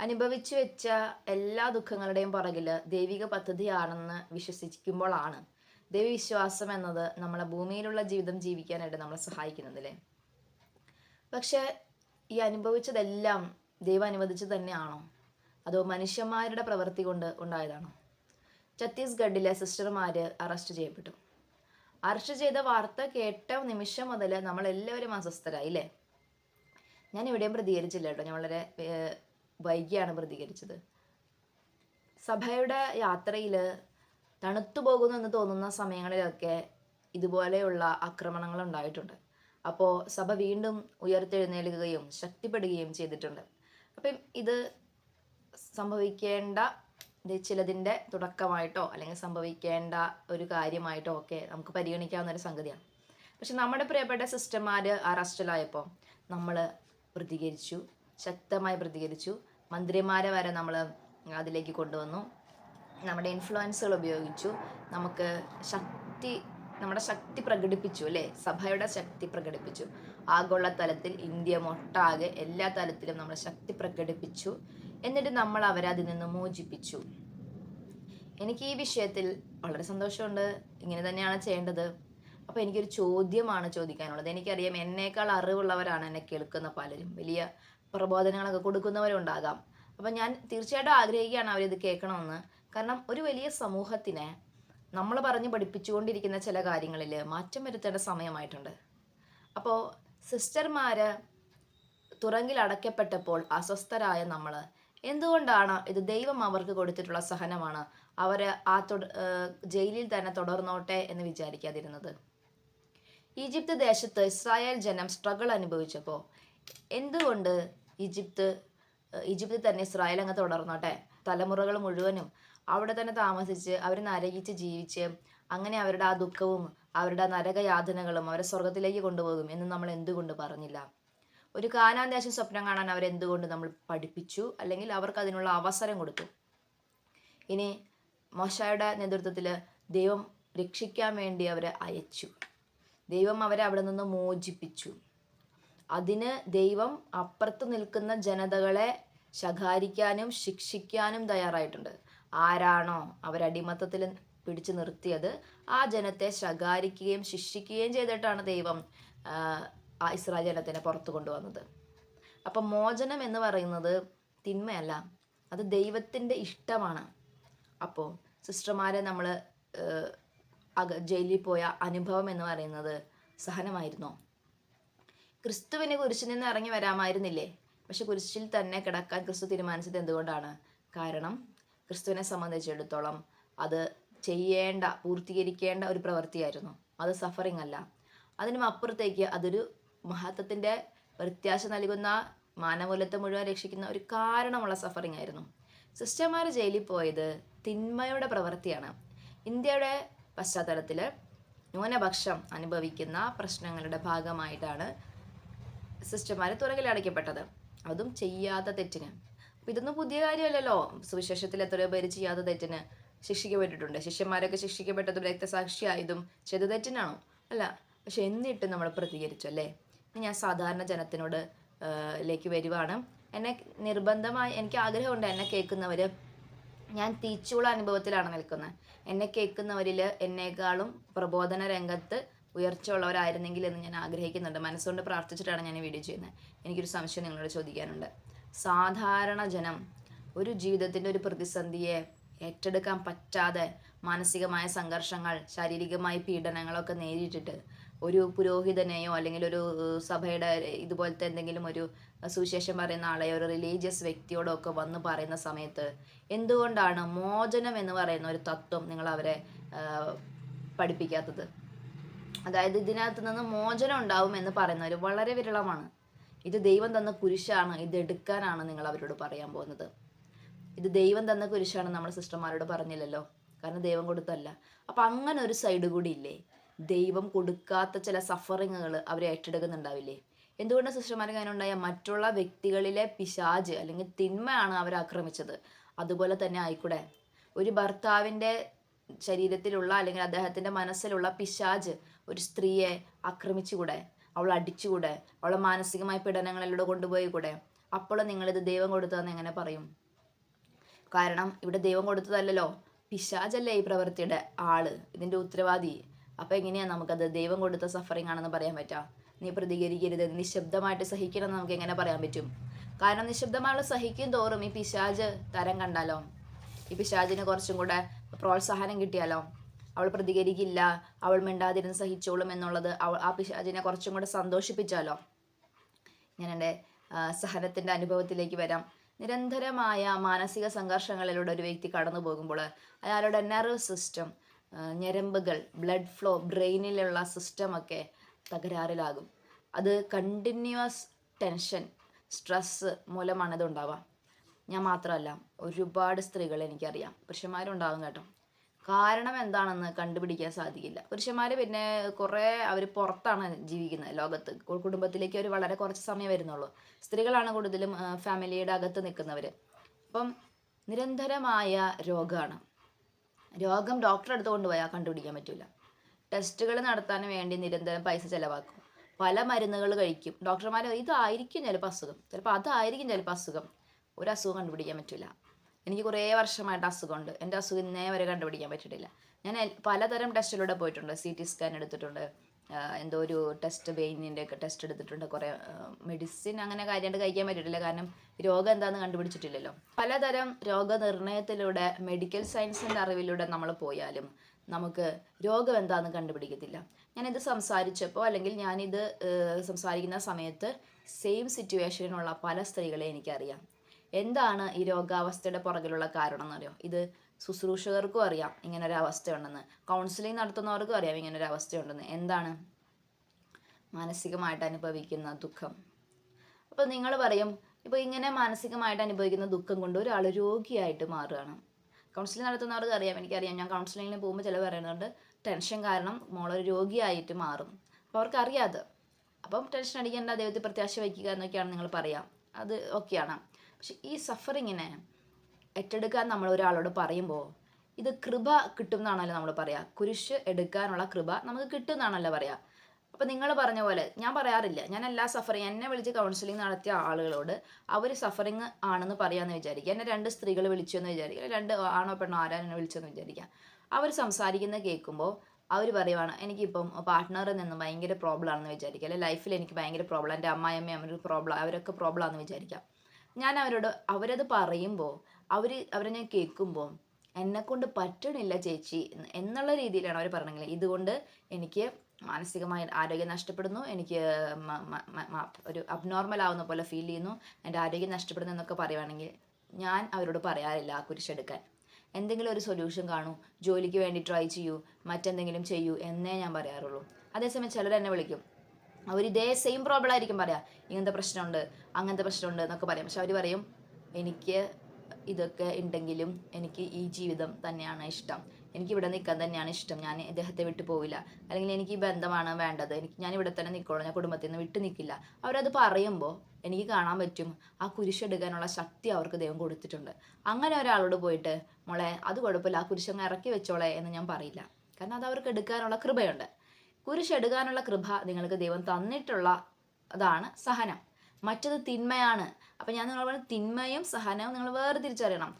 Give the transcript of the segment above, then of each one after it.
അനുഭവിച്ചു വെച്ച എല്ലാ ദുഃഖങ്ങളുടെയും പുറകിൽ ദൈവിക പദ്ധതിയാണെന്ന് വിശ്വസിക്കുമ്പോഴാണ് ദൈവവിശ്വാസം എന്നത് നമ്മളെ ഭൂമിയിലുള്ള ജീവിതം ജീവിക്കാനായിട്ട് നമ്മളെ സഹായിക്കുന്നത് അല്ലേ പക്ഷെ ഈ അനുഭവിച്ചതെല്ലാം ദൈവം അനുവദിച്ചു തന്നെയാണോ? അതോ മനുഷ്യന്മാരുടെ പ്രവൃത്തി കൊണ്ട് ഉണ്ടായതാണോ? ഛത്തീസ്ഗഡിലെ സിസ്റ്റർമാര് അറസ്റ്റ് ചെയ്യപ്പെട്ടു. അറസ്റ്റ് ചെയ്ത വാർത്ത കേട്ട നിമിഷം മുതൽ നമ്മളെല്ലാവരും അസ്വസ്ഥരായി അല്ലേ ഞാൻ എവിടെയും പ്രതികരിച്ചില്ല കേട്ടോ. ഞാൻ വളരെ വൈകിയാണ് പ്രതികരിച്ചത്. സഭയുടെ യാത്രയിൽ തണുത്തു പോകുന്നു എന്ന് തോന്നുന്ന സമയങ്ങളിലൊക്കെ ഇതുപോലെയുള്ള ആക്രമണങ്ങൾ ഉണ്ടായിട്ടുണ്ട്. അപ്പോൾ സഭ വീണ്ടും ഉയർത്തെഴുന്നേൽക്കുകയും ശക്തിപ്പെടുകയും ചെയ്തിട്ടുണ്ട്. അപ്പം ഇത് സംഭവിക്കേണ്ട ചിലതിന്റെ തുടക്കമായിട്ടോ അല്ലെങ്കിൽ സംഭവിക്കേണ്ട ഒരു കാര്യമായിട്ടോ ഒക്കെ നമുക്ക് പരിഗണിക്കാവുന്ന ഒരു സംഗതിയാണ്. പക്ഷെ നമ്മുടെ പ്രിയപ്പെട്ട സിസ്റ്റർമാർ അറസ്റ്റിലായപ്പോൾ നമ്മൾ പ്രതികരിച്ചു ശക്തമായി പ്രതികരിച്ചു. മന്ത്രിമാരെ വരെ നമ്മൾ അതിലേക്ക് കൊണ്ടുവന്നു. നമ്മുടെ ഇൻഫ്ലുവൻസുകൾ ഉപയോഗിച്ചു. നമുക്ക് ശക്തി നമ്മുടെ ശക്തി പ്രകടിപ്പിച്ചു അല്ലേ? സഭയുടെ ശക്തി പ്രകടിപ്പിച്ചു. ആഗോള തലത്തിൽ ഇന്ത്യ മൊട്ടാകെ എല്ലാ തലത്തിലും നമ്മൾ ശക്തി പ്രകടിപ്പിച്ചു. എന്നിട്ട് നമ്മൾ അവരെ അതിൽ നിന്ന് മോചിപ്പിച്ചു. എനിക്ക് ഈ വിഷയത്തിൽ വളരെ സന്തോഷമുണ്ട്. ഇങ്ങനെ തന്നെയാണ് ചെയ്യേണ്ടത്. അപ്പോൾ എനിക്കൊരു ചോദ്യമാണ് ചോദിക്കാനുള്ളത്. എനിക്കറിയാം എന്നേക്കാൾ അറിവുള്ളവരാണ് എന്നെ കേൾക്കുന്ന പലരും. വലിയ പ്രബോധനങ്ങളൊക്കെ കൊടുക്കുന്നവരുണ്ടാകാം. അപ്പം ഞാൻ തീർച്ചയായിട്ടും ആഗ്രഹിക്കുകയാണ് അവരിത് കേൾക്കണമെന്ന്. കാരണം ഒരു വലിയ സമൂഹത്തിനെ നമ്മൾ പറഞ്ഞ് പഠിപ്പിച്ചുകൊണ്ടിരിക്കുന്ന ചില കാര്യങ്ങളിൽ മാറ്റം വരുത്തേണ്ട സമയമായിട്ടുണ്ട്. അപ്പോൾ സിസ്റ്റർമാർ തുറങ്കിൽ അടയ്ക്കപ്പെട്ടപ്പോൾ അസ്വസ്ഥരായ നമ്മൾ എന്തുകൊണ്ടാണ് ഇത് ദൈവം അവർക്ക് കൊടുത്തിട്ടുള്ള സഹനമാണ് അവർ ആ ജയിലിൽ തന്നെ തുടർന്നോട്ടെ എന്ന് വിചാരിക്കാതിരുന്നത്? ഈജിപ്ത് ദേശത്ത് ഇസ്രായേൽ ജനം സ്ട്രഗിൾ അനുഭവിച്ചപ്പോൾ എന്തുകൊണ്ട് ഈജിപ്ത് ഈജിപ്തിൽ തന്നെ ഇസ്രായേൽ അങ്ങ് തുടർന്നോട്ടെ തലമുറകൾ മുഴുവനും അവിടെ തന്നെ താമസിച്ച് അവർ നരകിച്ച് ജീവിച്ച് അങ്ങനെ അവരുടെ ആ ദുഃഖവും അവരുടെ നരകയാതനകളും അവരെ സ്വർഗത്തിലേക്ക് കൊണ്ടുപോകും എന്ന് നമ്മൾ എന്തുകൊണ്ട് പറഞ്ഞില്ല? ഒരു കാനാൻ ദേശം സ്വപ്നം കാണാൻ അവരെന്തുകൊണ്ട് നമ്മൾ പഠിപ്പിച്ചു? അല്ലെങ്കിൽ അവർക്ക് അതിനുള്ള അവസരം കൊടുത്തു? ഇനി മോശയുടെ നേതൃത്വത്തിൽ ദൈവം രക്ഷിക്കാൻ വേണ്ടി അവരെ അയച്ചു. ദൈവം അവരെ അവിടെ നിന്ന് മോചിപ്പിച്ചു. അതിന് ദൈവം അപ്പുറത്ത് നിൽക്കുന്ന ജനതകളെ ശകാരിക്കാനും ശിക്ഷിക്കാനും തയ്യാറായിട്ടുണ്ട്. ആരാണോ അവരടിമത്തത്തിൽ പിടിച്ചു നിർത്തിയത് ആ ജനത്തെ ശകാരിക്കുകയും ശിക്ഷിക്കുകയും ചെയ്തിട്ടാണ് ദൈവം ആ, ഇസ്രായേൽ ജനത്തിനെ പുറത്തു കൊണ്ടുവന്നത്. അപ്പം മോചനം എന്ന് പറയുന്നത് തിന്മയല്ല അത് ദൈവത്തിന്റെ ഇഷ്ടമാണ്. അപ്പോൾ സിസ്റ്റർമാരെ നമ്മൾ ജയിലിൽ പോയ അനുഭവം എന്ന് പറയുന്നത് സഹനമായിരുന്നോ? ക്രിസ്തുവിന് കുരിശിൽ നിന്ന് ഇറങ്ങി വരാമായിരുന്നില്ലേ? പക്ഷെ കുരിശിൽ തന്നെ കിടക്കാൻ ക്രിസ്തു തീരുമാനിച്ചത് എന്തുകൊണ്ടാണ്? കാരണം ക്രിസ്തുവിനെ സംബന്ധിച്ചിടത്തോളം അത് ചെയ്യേണ്ട പൂർത്തീകരിക്കേണ്ട ഒരു പ്രവൃത്തിയായിരുന്നു. അത് സഫറിങ് അല്ല. അതിനും അപ്പുറത്തേക്ക് അതൊരു മഹത്വത്തിന്റെ പ്രത്യാശ നൽകുന്ന മാനമൂലത്തെ മുഴുവൻ രക്ഷിക്കുന്ന ഒരു കാരണമുള്ള സഫറിങ് ആയിരുന്നു. സിസ്റ്റർമാർ ജയിലിൽ പോയത് തിന്മയുടെ പ്രവൃത്തിയാണ്. ഇന്ത്യയുടെ പശ്ചാത്തലത്തിൽ ന്യൂനപക്ഷം അനുഭവിക്കുന്ന പ്രശ്നങ്ങളുടെ ഭാഗമായിട്ടാണ് സിസ്റ്റർമാർ തുറകിലടയ്ക്കപ്പെട്ടത് അതും ചെയ്യാത്ത തെറ്റിന്. അപ്പം ഇതൊന്നും പുതിയ കാര്യമല്ലല്ലോ. സുവിശേഷത്തിൽ എത്രയോ പേര് ചെയ്യാത്ത തെറ്റിന് ശിക്ഷിക്കപ്പെട്ടിട്ടുണ്ട്. ശിഷ്യന്മാരൊക്കെ ശിക്ഷിക്കപ്പെട്ടതും രക്തസാക്ഷിയായതും ചെയ്ത തെറ്റിനാണോ? അല്ല. പക്ഷെ എന്നിട്ടും നമ്മൾ പ്രതികരിച്ചു അല്ലേ? ഞാൻ സാധാരണ ജനത്തിനോട് ലേക്ക് വരുവാണ്. എന്നെ നിർബന്ധമായി എനിക്ക് ആഗ്രഹമുണ്ട് എന്നെ കേൾക്കുന്നവർ ഞാൻ തീച്ചുള അനുഭവത്തിലാണ് നിൽക്കുന്നത്. എന്നെ കേൾക്കുന്നവരിൽ എന്നേക്കാളും പ്രബോധന രംഗത്ത് ഉയർച്ചയുള്ളവരായിരുന്നെങ്കിൽ എന്ന് ഞാൻ ആഗ്രഹിക്കുന്നുണ്ട്. മനസ്സുകൊണ്ട് പ്രാർത്ഥിച്ചിട്ടാണ് ഞാൻ ഈ വീഡിയോ ചെയ്യുന്നത്. എനിക്കൊരു സംശയം നിങ്ങളോട് ചോദിക്കാനുണ്ട്. സാധാരണ ജനം ഒരു ജീവിതത്തിന്റെ ഒരു പ്രതിസന്ധിയെ ഏറ്റെടുക്കാൻ പറ്റാതെ മാനസികമായ സംഘർഷങ്ങൾ ശാരീരികമായ പീഡനങ്ങളൊക്കെ നേരിട്ടിട്ട് ഒരു പുരോഹിതനെയോ അല്ലെങ്കിൽ ഒരു സഭയുടെ ഇതുപോലത്തെ എന്തെങ്കിലും ഒരു സുവിശേഷം പറയുന്ന ആളെയോ ഒരു റിലീജിയസ് വ്യക്തിയോടോ ഒക്കെ വന്ന് പറയുന്ന സമയത്ത് എന്തുകൊണ്ടാണ് മോചനം എന്ന് പറയുന്ന ഒരു തത്വം നിങ്ങൾ അവരെ പഠിപ്പിക്കാത്തത്? അതായത് ഇതിനകത്ത് നിന്ന് മോചനം ഉണ്ടാവും എന്ന് പറയുന്നവർ വളരെ വിരളമാണ്. ഇത് ദൈവം തന്ന കുരിശാണ്. ഇത് എടുക്കാനാണ് നിങ്ങൾ അവരോട് പറയാൻ പോകുന്നത്. ഇത് ദൈവം തന്ന കുരിശാണ് നമ്മൾ സിസ്റ്റർമാരോട് പറഞ്ഞില്ലല്ലോ. കാരണം ദൈവം കൊടുത്തല്ല അപ്പം അങ്ങനെ ഒരു സൈഡ് കൂടി ഇല്ലേ? ദൈവം കൊടുക്കാത്ത ചില സഫറിങ്ങുകൾ അവർ ഏറ്റെടുക്കുന്നുണ്ടാവില്ലേ? എന്തുകൊണ്ട് സിസ്റ്റർമാർക്ക് അതിനുണ്ടായ മറ്റുള്ള വ്യക്തികളിലെ പിശാജ് അല്ലെങ്കിൽ തിന്മയാണ് അവർ ആക്രമിച്ചത്. അതുപോലെ തന്നെ ആയിക്കൂടെ? ഒരു ഭർത്താവിന്റെ ശരീരത്തിലുള്ള അല്ലെങ്കിൽ അദ്ദേഹത്തിന്റെ മനസ്സിലുള്ള പിശാജ് ഒരു സ്ത്രീയെ ആക്രമിച്ചുകൂടെ? അവൾ അടിച്ചുകൂടെ? അവളെ മാനസികമായ പീഡനങ്ങളിലൂടെ കൊണ്ടുപോയി കൂടെ അപ്പോൾ നിങ്ങളിത് ദൈവം കൊടുത്തതെന്ന് എങ്ങനെ പറയും? കാരണം ഇവിടെ ദൈവം കൊടുത്തതല്ലല്ലോ. പിശാചല്ലേ ഈ പ്രവൃത്തിയുടെ ആൾ? ഇതിന്റെ ഉത്തരവാദി. അപ്പൊ എങ്ങനെയാ നമുക്കത് ദൈവം കൊടുത്ത സഫറിങ് ആണെന്ന് പറയാൻ പറ്റാ? നീ പ്രതികരിക്കരുത്. നിശബ്ദമായിട്ട് സഹിക്കണമെന്ന് നമുക്ക് എങ്ങനെ പറയാൻ പറ്റും? കാരണം നിശബ്ദമായുള്ള സഹിക്കും തോറും ഈ പിശാജ് തരം കണ്ടാലോ? ഈ പിശാജിനെ കുറച്ചും കൂടെ പ്രോത്സാഹനം കിട്ടിയാലോ? അവൾ പ്രതികരിക്കില്ല അവൾ മിണ്ടാതിരുന്ന് സഹിച്ചോളും എന്നുള്ളത് അവൾ ആ പിശാചിനെ കുറച്ചും കൂടെ സന്തോഷിപ്പിച്ചാലോ? ഞാൻ എന്റെ സഹനത്തിന്റെ അനുഭവത്തിലേക്ക് വരാം. നിരന്തരമായ മാനസിക സംഘർഷങ്ങളിലൂടെ ഒരു വ്യക്തി കടന്നു പോകുമ്പോൾ അയാളുടെ നെർവ് സിസ്റ്റം ഞരമ്പുകൾ ബ്ലഡ് ഫ്ലോ ബ്രെയിനിലുള്ള സിസ്റ്റമൊക്കെ തകരാറിലാകും. അത് കണ്ടിന്യൂസ് ടെൻഷൻ സ്ട്രെസ് മൂലമാണ് ഇത് ഞാൻ മാത്രമല്ല ഒരുപാട് സ്ത്രീകൾ എനിക്കറിയാം. പുരുഷന്മാരുണ്ടാകും കേട്ടോ. കാരണം എന്താണെന്ന് കണ്ടുപിടിക്കാൻ സാധിക്കില്ല. പുരുഷന്മാർ പിന്നെ കുറേ അവർ പുറത്താണ് ജീവിക്കുന്നത് ലോകത്ത്. കുടുംബത്തിലേക്ക് അവർ വളരെ കുറച്ച് സമയം വരുന്നുള്ളൂ. സ്ത്രീകളാണ് കൂടുതലും ഫാമിലിയുടെ അകത്ത് നിൽക്കുന്നവർ അപ്പം നിരന്തരമായ രോഗമാണ് രോഗം ഡോക്ടറെ അടുത്ത് കൊണ്ടുപോയാൽ കണ്ടുപിടിക്കാൻ പറ്റില്ല ടെസ്റ്റുകൾ നടത്താൻ വേണ്ടി നിരന്തരം പൈസ ചിലവാക്കും. പല മരുന്നുകൾ കഴിക്കും. ഡോക്ടർമാർ ഇതായിരിക്കും ചിലപ്പോൾ അസുഖം. ചിലപ്പോൾ അതായിരിക്കും ചിലപ്പോൾ അസുഖം. ഒരു അസുഖം കണ്ടുപിടിക്കാൻ പറ്റില്ല എനിക്ക് കുറേ വർഷമായിട്ട് അസുഖമുണ്ട്. എന്റെ അസുഖം ഇന്നേ വരെ കണ്ടുപിടിക്കാൻ പറ്റിയിട്ടില്ല. ഞാൻ പലതരം ടെസ്റ്റിലൂടെ പോയിട്ടുണ്ട്. സി ടി സ്കാൻ എടുത്തിട്ടുണ്ട്. എന്തോ ഒരു ടെസ്റ്റ് വെയിനിന്റെ ഒക്കെ ടെസ്റ്റ് എടുത്തിട്ടുണ്ട് കുറേ. മെഡിസിൻ അങ്ങനെ കാര്യമായിട്ട് കഴിക്കാൻ പറ്റിയിട്ടില്ല. കാരണം രോഗം എന്താണെന്ന് കണ്ടുപിടിച്ചിട്ടില്ലല്ലോ. പലതരം രോഗനിർണയത്തിലൂടെ മെഡിക്കൽ സയൻസിന്റെ അറിവിലൂടെ നമ്മൾ പോയാലും നമുക്ക് രോഗം എന്താണെന്ന് കണ്ടുപിടിക്കത്തില്ല. ഞാനിത് സംസാരിച്ചപ്പോൾ അല്ലെങ്കിൽ ഞാനിത് സംസാരിക്കുന്ന സമയത്ത് സെയിം സിറ്റുവേഷനിലുള്ള പല സ്ത്രീകളെ എനിക്കറിയാം. എന്താണ് ഈ രോഗാവസ്ഥയുടെ പുറകിലുള്ള കാരണം എന്നറിയോ ഇത് ശുശ്രൂഷകർക്കും അറിയാം ഇങ്ങനെ ഒരു അവസ്ഥയുണ്ടെന്ന് കൗൺസിലിംഗ് നടത്തുന്നവർക്കും അറിയാം ഇങ്ങനെ ഒരു അവസ്ഥയുണ്ടെന്ന് എന്താണ്? മാനസികമായിട്ട് അനുഭവിക്കുന്ന ദുഃഖം. അപ്പോൾ നിങ്ങൾ പറയും ഇപ്പൊ ഇങ്ങനെ മാനസികമായിട്ട് അനുഭവിക്കുന്ന ദുഃഖം കൊണ്ട് ഒരാൾ രോഗിയായിട്ട് മാറുകയാണ്. കൗൺസിലിംഗ് നടത്തുന്നവർക്ക് അറിയാം എനിക്കറിയാം. ഞാൻ കൗൺസിലിങ്ങിന് പോകുമ്പോൾ ചില പറയുന്നുണ്ട് ടെൻഷൻ കാരണം മോളൊരു രോഗിയായിട്ട് മാറും. അപ്പോൾ അവർക്ക് അറിയാതെ അപ്പം ടെൻഷൻ അടിക്കേണ്ട ദൈവത്തിൽ പ്രത്യാശ വയ്ക്കുക എന്നൊക്കെയാണ് നിങ്ങൾ പറയാം. അത് ഓക്കെയാണ്. പക്ഷെ ഈ സഫറിങ്ങിനെ ഏറ്റെടുക്കാൻ നമ്മൾ ഒരാളോട് പറയുമ്പോൾ ഇത് കൃപ കിട്ടും എന്നാണല്ലോ നമ്മൾ പറയാ. കുരിശ് എടുക്കാനുള്ള കൃപ നമുക്ക് കിട്ടും എന്നാണല്ലോ പറയാ. അപ്പൊ നിങ്ങൾ പറഞ്ഞ പോലെ ഞാൻ പറയാറില്ല. ഞാൻ എല്ലാ സഫറിങ് എന്നെ വിളിച്ച് കൗൺസിലിംഗ് നടത്തിയ ആളുകളോട് അവർ സഫറിങ് ആണെന്ന് പറയാന്ന് വിചാരിക്കുക. എന്നെ രണ്ട് സ്ത്രീകൾ വിളിച്ചു എന്ന് വിചാരിക്കുക രണ്ട് ആണോ പെണ്ണോ ആരാ എന്നെ വിളിച്ചെന്ന് വിചാരിക്കുക. അവർ സംസാരിക്കുന്ന കേൾക്കുമ്പോൾ അവർ പറയുവാണ് എനിക്കിപ്പം പാർട്ട്ണറിൽ നിന്ന് ഭയങ്കര പ്രോബ്ലം ആണെന്ന് വിചാരിക്കുക. അല്ലെ ലൈഫിൽ എനിക്ക് ഭയങ്കര പ്രോബ്ലം എന്റെ അമ്മായിയമ്മയും ഒരു പ്രോബ്ലം അവരൊക്കെ പ്രോബ്ലം ആണെന്ന് വിചാരിക്കാം ഞാൻ അവരോട് അവരത് പറയുമ്പോൾ അവർ അവരെ ഞാൻ കേൾക്കുമ്പോൾ എന്നെ കൊണ്ട് പറ്റണില്ല ചേച്ചി എന്നുള്ള രീതിയിലാണ് അവർ പറഞ്ഞെങ്കിൽ ഇതുകൊണ്ട് എനിക്ക് മാനസികമായ ആരോഗ്യം നഷ്ടപ്പെടുന്നു. എനിക്ക് ഒരു അബ്നോർമൽ ആവുന്ന പോലെ ഫീൽ ചെയ്യുന്നു. എന്റെ ആരോഗ്യം നഷ്ടപ്പെടുന്നു എന്നൊക്കെ പറയുവാണെങ്കിൽ ഞാൻ അവരോട് പറയാറില്ല ആ കുരിശെടുക്കാൻ എന്തെങ്കിലും ഒരു സൊല്യൂഷൻ കാണൂ. ജോലിക്ക് വേണ്ടി ട്രൈ ചെയ്യൂ. മറ്റെന്തെങ്കിലും ചെയ്യൂ എന്നേ ഞാൻ പറയാറുള്ളൂ. അതേസമയം ചിലർ എന്നെ വിളിക്കും. അവർ ഇതേ സെയിം പ്രോബ്ലം ആയിരിക്കും പറയാം. ഇങ്ങനത്തെ പ്രശ്നമുണ്ട് അങ്ങനത്തെ പ്രശ്നമുണ്ട് എന്നൊക്കെ പറയും. പക്ഷെ അവർ പറയും എനിക്ക് ഇതൊക്കെ ഉണ്ടെങ്കിലും എനിക്ക് ഈ ജീവിതം തന്നെയാണ് ഇഷ്ടം. എനിക്ക് ഇവിടെ നിൽക്കാൻ തന്നെയാണ് ഇഷ്ടം. ഞാൻ ഇദ്ദേഹത്തെ വിട്ടു പോവില്ല. അല്ലെങ്കിൽ എനിക്ക് ഈ ബന്ധമാണ് വേണ്ടത്. എനിക്ക് ഞാൻ ഇവിടെ തന്നെ നിൽക്കുള്ളൂ ഞാൻ കുടുംബത്തിൽ നിന്ന് വിട്ടു നിൽക്കില്ല അവരത് പറയുമ്പോൾ എനിക്ക് കാണാൻ പറ്റും ആ കുരിശെടുക്കാനുള്ള ശക്തി അവർക്ക് ദൈവം കൊടുത്തിട്ടുണ്ട്. അങ്ങനെ ഒരാളോട് പോയിട്ട് മോളെ അത് കുഴപ്പമില്ല. ആ കുരിശങ്ങ് ഇറക്കി വെച്ചോളെ എന്ന് ഞാൻ പറയില്ല. കാരണം അത് അവർക്ക് എടുക്കാനുള്ള കൃപയുണ്ട്. കുരിശെടുക്കാനുള്ള കൃപ നിങ്ങൾക്ക് ദൈവം തന്നിട്ടുള്ള അതാണ് സഹനം. മറ്റത് തിന്മയാണ്. അപ്പം ഞാൻ നിങ്ങൾ പറഞ്ഞ തിന്മയും സഹനവും നിങ്ങൾ വേറെ തിരിച്ചറിയണം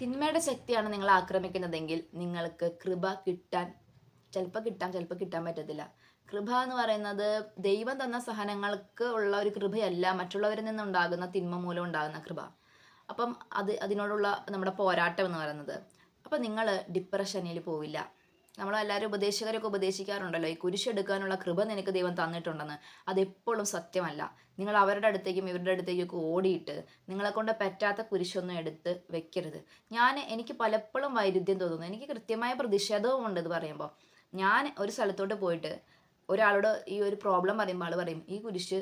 തിന്മയുടെ ശക്തിയാണ് നിങ്ങൾ ആക്രമിക്കുന്നതെങ്കിൽ നിങ്ങൾക്ക് കൃപ കിട്ടാൻ ചിലപ്പോൾ കിട്ടാം ചിലപ്പോൾ കിട്ടാൻ പറ്റത്തില്ല. കൃപ എന്ന് പറയുന്നത് ദൈവം തന്ന സഹനങ്ങൾക്ക് ഉള്ള ഒരു കൃപയല്ല മറ്റുള്ളവരിൽ നിന്നുണ്ടാകുന്ന തിന്മ മൂലം ഉണ്ടാകുന്ന കൃപ. അപ്പം അത് അതിനോടുള്ള നമ്മുടെ പോരാട്ടം എന്ന് പറയുന്നത്. അപ്പം നിങ്ങൾ ഡിപ്രഷനിൽ പോവില്ല. നമ്മളെല്ലാവരും ഉപദേശകരൊക്കെ ഉപദേശിക്കാറുണ്ടല്ലോ ഈ കുരിശെടുക്കാനുള്ള കൃപ നിനക്ക് ദൈവം തന്നിട്ടുണ്ടെന്ന്. അതെപ്പോഴും സത്യമല്ല. നിങ്ങൾ അവരുടെ അടുത്തേക്കും ഇവരുടെ അടുത്തേക്കൊക്കെ ഓടിയിട്ട് നിങ്ങളെ കൊണ്ട് പറ്റാത്ത കുരിശൊന്നും എടുത്ത് വെക്കരുത്. ഞാൻ എനിക്ക് പലപ്പോഴും വൈരുദ്ധ്യം തോന്നുന്നു. എനിക്ക് കൃത്യമായ പ്രതിഷേധവും ഉണ്ട് ഇത് പറയുമ്പോൾ. ഞാൻ ഒരു സ്ഥലത്തോട്ട് പോയിട്ട് ഒരാളോട് ഈ ഒരു പ്രോബ്ലം പറയുമ്പോൾ ആൾ പറയും ഈ കുരിശ്